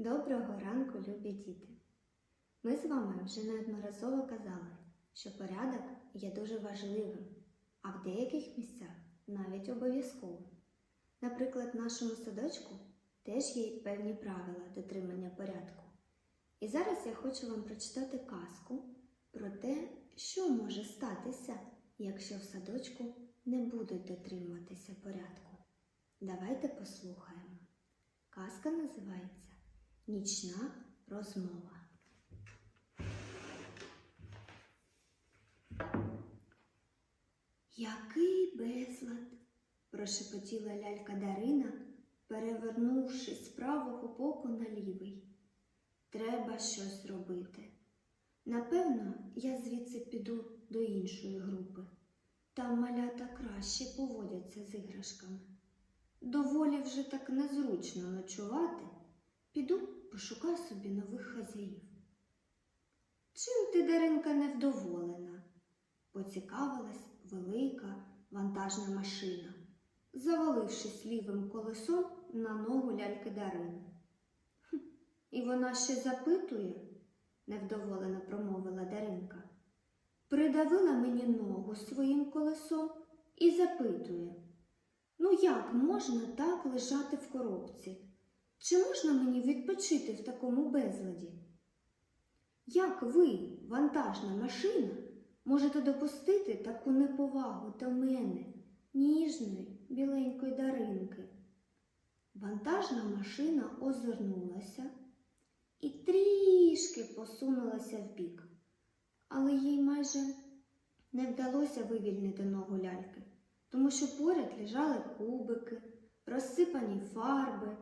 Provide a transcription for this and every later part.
Доброго ранку, любі діти! Ми з вами вже неодноразово казали, що порядок є дуже важливим, а в деяких місцях навіть обов'язковим. Наприклад, в нашому садочку теж є певні правила дотримання порядку. І зараз я хочу вам прочитати казку про те, що може статися, якщо в садочку не будуть дотримуватися порядку. Давайте послухаємо. Казка називається Нічна розмова. Який безлад, прошепотіла лялька Дарина, перевернувши з правого боку на лівий. Треба щось робити. Напевно, я звідси піду до іншої групи. Там малята краще поводяться з іграшками. Доволі вже так незручно ночувати. Піду пошукаю собі нових хазяїв. Чим ти, Даринка, невдоволена? поцікавилась велика вантажна машина, завалившись лівим колесом на ногу ляльки Дарини. «Хм, І вона ще запитує, невдоволено промовила Даринка. Придавила мені ногу своїм колесом і запитує. Ну як можна так лежати в коробці? Чи можна мені відпочити в такому безладі? Як ви, вантажна машина, можете допустити таку неповагу до мене, ніжної, біленької даринки? Вантажна машина озирнулася і трішки посунулася вбік, але їй майже не вдалося вивільнити ногу ляльки, тому що поряд лежали кубики, розсипані фарби,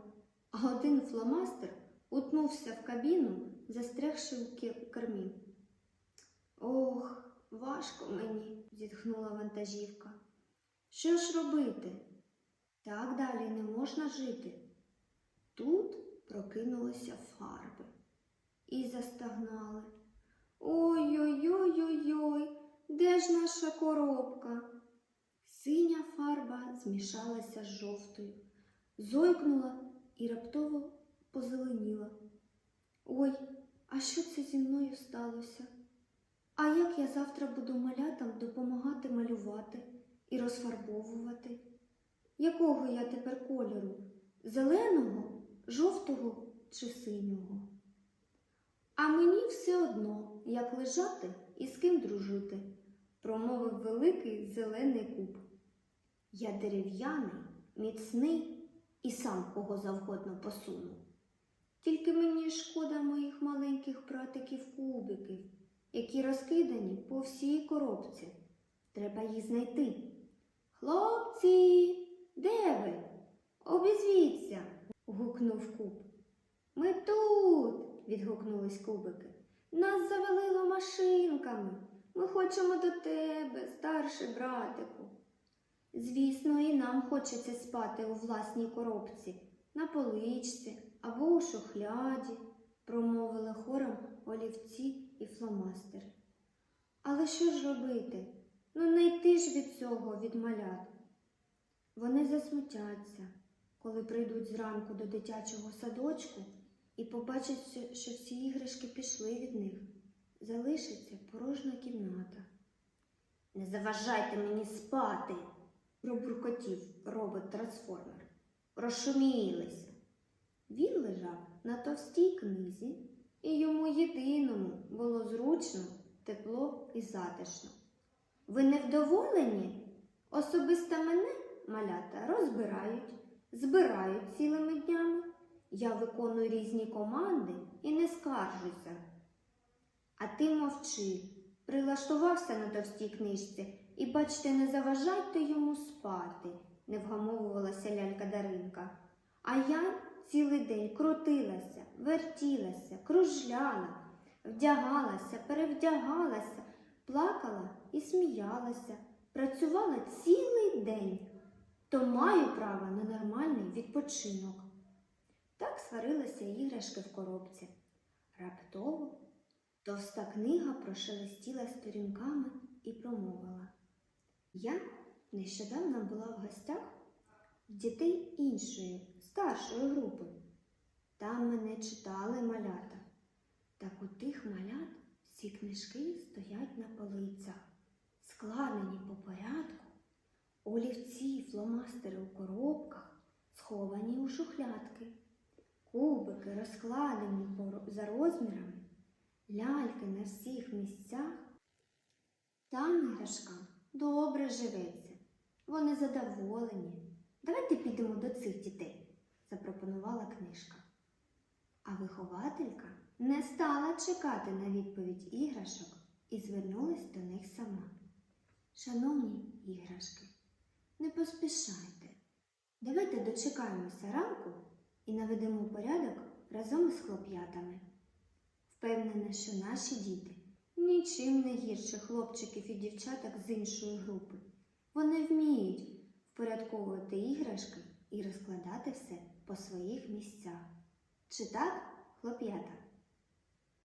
а один фломастер утнувся в кабіну, застрягши у кермі. Ох, важко мені, зітхнула вантажівка. Що ж робити? Так далі не можна жити. Тут прокинулися фарби і застагнали. Ой-ой-ой-ой-ой, де ж наша коробка? Синя фарба змішалася з жовтою, зойкнула і раптово позеленіла. Ой, а що це зі мною сталося? А як я завтра буду малятам допомагати малювати і розфарбовувати? Якого я тепер кольору? Зеленого, жовтого чи синього? А мені все одно, як лежати і з ким дружити, промовив великий зелений куб. Я дерев'яний, міцний і сам кого завгодно посуну. Тільки мені шкода моїх маленьких братиків кубиків, які розкидані по всій коробці. Треба їх знайти. Хлопці, де ви? Обізвіться, гукнув куб. Ми тут, відгукнулись кубики. Нас завалило машинками. Ми хочемо до тебе, старший братику. Звісно, нам хочеться спати у власній коробці, на поличці або у шухляді, промовили хором олівці і фломастери. Але що ж робити? Ну не йти ж від цього, від малят. Вони засмутяться, коли прийдуть зранку до дитячого садочку і побачать, що всі іграшки пішли від них. Залишиться порожня кімната. Не заважайте мені спати, пробуркотів робот-трансформер. Розшумілися. Він лежав на товстій книзі, і йому єдиному було зручно, тепло і затишно. Ви невдоволені? Особисто мене малята розбирають, збирають цілими днями. Я виконую різні команди і не скаржуся. А ти мовчи, прилаштувався на товстій книжці і, бачте, не заважайте йому спати, не вгамовувалася лялька Даринка. А я цілий день крутилася, вертілася, кружляла, вдягалася, перевдягалася, плакала і сміялася, працювала цілий день, то маю право на нормальний відпочинок. Так сварилися іграшки в коробці. Раптово товста книга прошелестіла сторінками і промовила. Я нещодавно була в гостях в дітей іншої, старшої групи. Там мене читали малята. Так у тих малят всі книжки стоять на полицях, складені по порядку, олівці, фломастери у коробках, сховані у шухлядки, кубики розкладені за розмірами, ляльки на всіх місцях. Там іграшкам добре живеться. Вони задоволені. Давайте підемо до цих дітей, запропонувала книжка. А вихователька не стала чекати на відповідь іграшок і звернулась до них сама. Шановні іграшки, не поспішайте. Давайте дочекаємося ранку і наведемо порядок разом із хлоп'ятами. Впевнена, що наші діти нічим не гірше хлопчиків і дівчаток з іншої групи. Вони вміють впорядковувати іграшки і розкладати все по своїх місцях. Чи так, хлоп'ята?